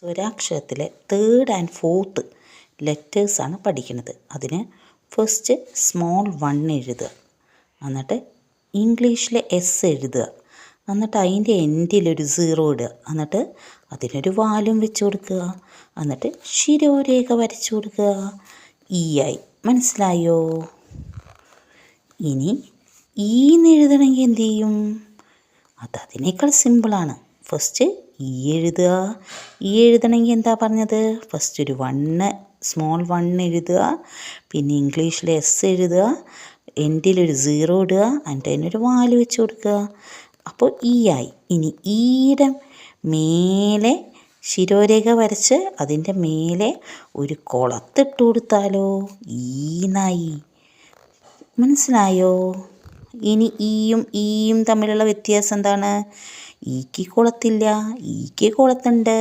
സ്വരാക്ഷരത്തിലെ third and fourth ലെറ്റേഴ്സാണ് പഠിക്കുന്നത്. അതിന് ഫസ്റ്റ് സ്മോൾ വൺ എഴുതുക. എന്നിട്ട് ഇംഗ്ലീഷിലെ എസ് എഴുതുക. എന്നിട്ട് അതിന്റെ എൻഡിലൊരു സീറോ ഇടുക. എന്നിട്ട് അതിനൊരു വാലും വെച്ച് കൊടുക്കുക. എന്നിട്ട് ശിരോരേഖ വരച്ചു കൊടുക്കുക. ഈ ആയി. മനസ്സിലായോ? ഇനി ഈന്ന് എഴുതണമെങ്കിൽ എന്ത് ചെയ്യും? അത് അതിനേക്കാൾ സിമ്പിളാണ് ഫസ്റ്റ് ഈ എഴുതുക. ഈ എഴുതണമെങ്കിൽ എന്താ പറഞ്ഞത്? ഫസ്റ്റ് ഒരു വണ്ണ് സ്മോൾ വൺ എഴുതുക. പിന്നെ ഇംഗ്ലീഷിൽ എസ് എഴുതുക. എൻഡിലൊരു സീറോ ഇടുക. എന്നിട്ട് അതിനൊരു വാൽ വെച്ച് കൊടുക്കുക. അപ്പോൾ ഈ ആയി. ഇനി ഈയുടെ മേലെ ശിരോരേഖ വരച്ച് അതിന്റെ മേലെ ഒരു കുളത്തിട്ട് കൊടുത്താലോ? ഈനായി മനസ്സിലായോ? ഇനി ഈയും ഈയും തമ്മിലുള്ള വ്യത്യാസം എന്താണ്? ഈക്ക് കുളത്തില്ല ഈക്ക് കുളത്തുണ്ട്.